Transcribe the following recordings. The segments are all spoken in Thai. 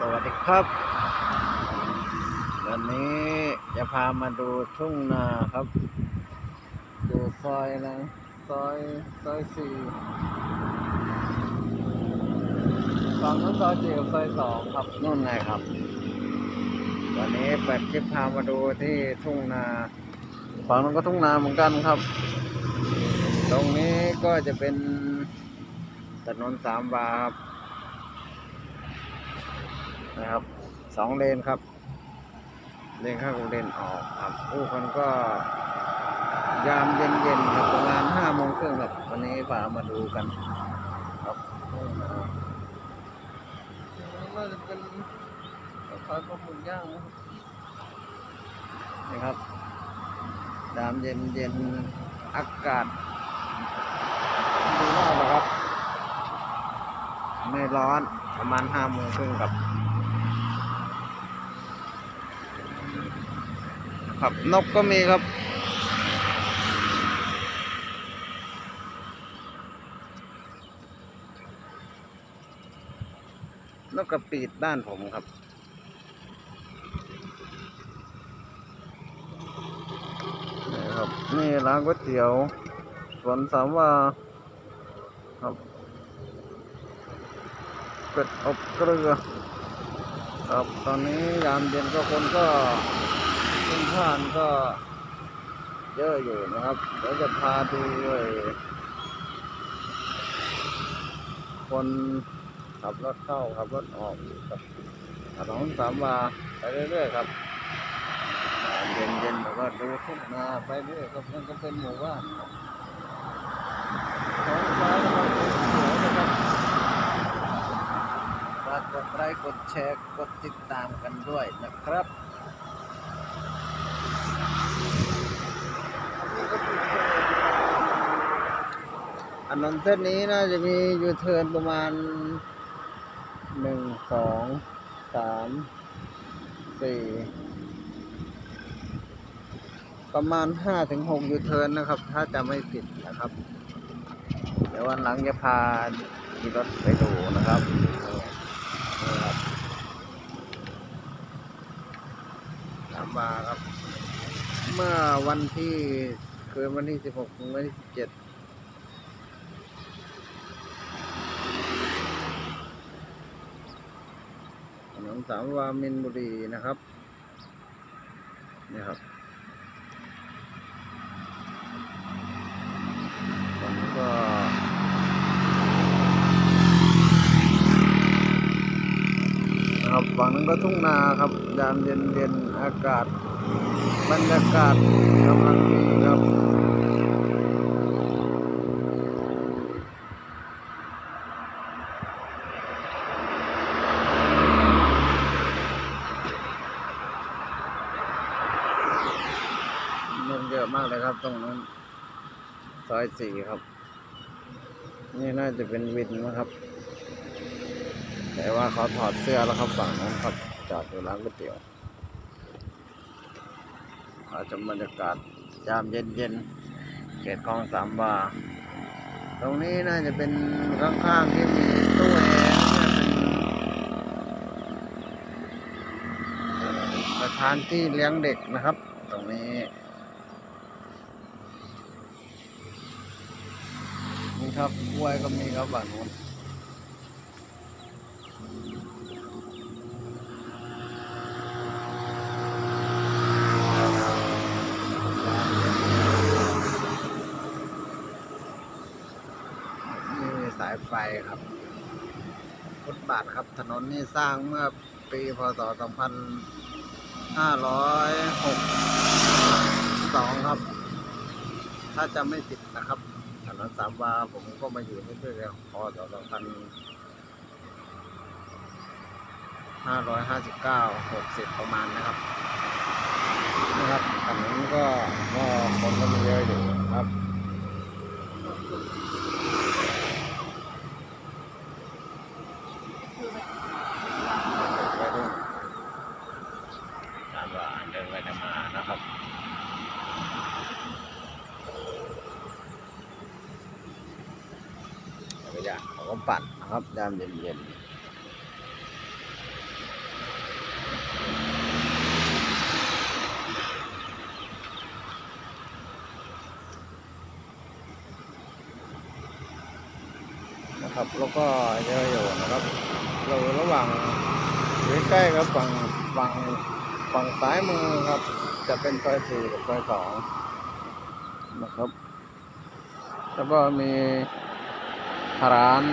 สวัสดีครับ วันนี้จะพามาดูทุ่งนาครับ ดูซอยนะ ซอยซอยสี่ฝั่งนู้นซอยสี่กับซอยสองครับนู่นไงครับ วันนี้เปิดคลิปพามาดูที่ทุ่งนาฝั่งนู้นก็ทุ่งนาเหมือนกันครับ ตรงนี้ก็จะเป็นถนนสามวาครับ นะครับสองเลนครับ เลนเข้ากับเลนออกครับผู้คนก็ยามเย็นๆครับประมาณห้าโมงครึ่งครับวันนี้พามาดูกันครับน่าจะเป็นขายข้าวหมูย่างนะครับยามเย็นๆอากาศดีมากนะครับ ไม่ร้อนประมาณห้าโมงครึ่งครับ ครับ นกก็มีครับ นกกระปีดบ้านผมครับนี่ครับนี่ร้านก๋วยเตี๋ยวสวนสามวาครับเป็ดอบเกลือครับตอนนี้ยามเย็นก็คนก็ ข้านก็เยอะอยู่นะครับเดี๋ยวจะพาดูไอ้คนขับรถเข้าขับรถออกอยู่กับถนนสามวาไปเรื่อยๆครับยามเย็นๆแล้วก็ดูทุ่งนาไปเรื่อยครับมันก็เป็นหมู่บ้านครับท้องฟ้าก็มาสวยนะครับฝากกดไลค์กดแชร์กดติดตามกันด้วยนะครับ นนนเส้นนี้น่าจะมียูเทิร์นประมาณหนึ่งสองสามสี่ประมาณห้าถึงหกยูเทิร์นนะครับ ถ้าจะไม่ผิดนะครับ เดี๋ยววันหลังจะพาขี่รถไปดูนะครับตามมาครับ เมื่อวันที่คืนวันที่สิบหกถึงวันที่สิบเจ็ด ถนนสามวามินบุรีนะครับนี่ครับผมก็นะครับฝั่งนั้นก็ทุ่งนาครับยามเย็นเย็นๆอากาศ บรรยากาศกำลังดีครับ มัน เยอะมากเลยครับ ตรงนั้นซอยสี่ครับ นี่น่าจะเป็นวินนะครับ แต่ว่าเขาถอดเสื้อแล้วครับฝั่งนั้นครับจอดอยู่ร้านก๋วยเตี๋ยวอาจจะบรรยากาศยามเย็นๆเขตคลองสามวาตรงนี้น่าจะเป็นข้างๆที่มีตู้แอร์สถานที่เลี้ยงเด็กนะครับ ตรงนี้ ครับกล้วยก็มีครับฝั่งนู้นนี่สายไฟครับฟุตบาทครับ ถนนนี่สร้างเมื่อปีพศ 2562 ครับ ถ้าจะไม่ผิดนะครับ สามวาผมก็มาอยู่นี่ด้วยพศ2559 60ประมาณนะครับนะครับถนนก็ก็คนก็มีเยอะอยู่ครับไปดูตามว่าเดินไปเดินมานะครับานเขาก็ปั่นนะครับยามเย็นๆนะครับแล้วก็เยอะอยู่นะครับ เราระหว่างใกล้ๆครับฝั่งฝั่งฝั่งซ้ายมือครับ จะเป็นซอยสี่กับซอยสองนะครับ แล้วก็มี ร้าน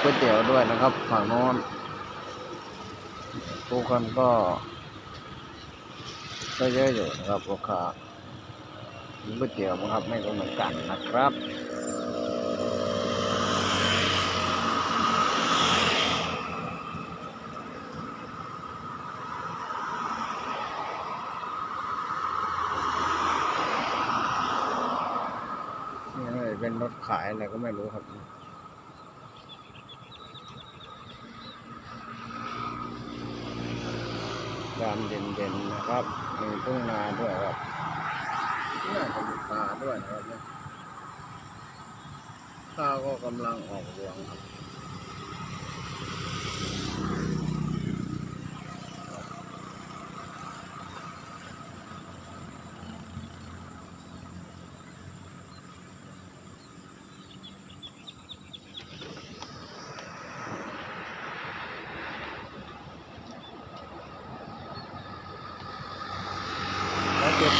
ก๋วยเตี๋ยวด้วยนะครับฝั่งโน้นผู้คนก็ก็เยอะอยู่นะครับลูกค้าก๋วยเตี๋ยวนะครับไม่ก็เหมือนกันนะครับ นี่เลยเป็น รถขายอะไรก็ไม่รู้ครับยามเย็นๆนะครับ มีทุ่งนาด้วยครับน่าจะมีปลาด้วยนะครับเนี่ยข้าวก็กำลังออกรวงครับแล้วเก็บ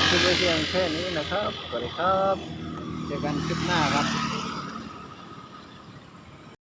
คลิปไว้เพียงแค่นี้นะครับสวัสดีครับ เจอกันคลิปหน้าครับ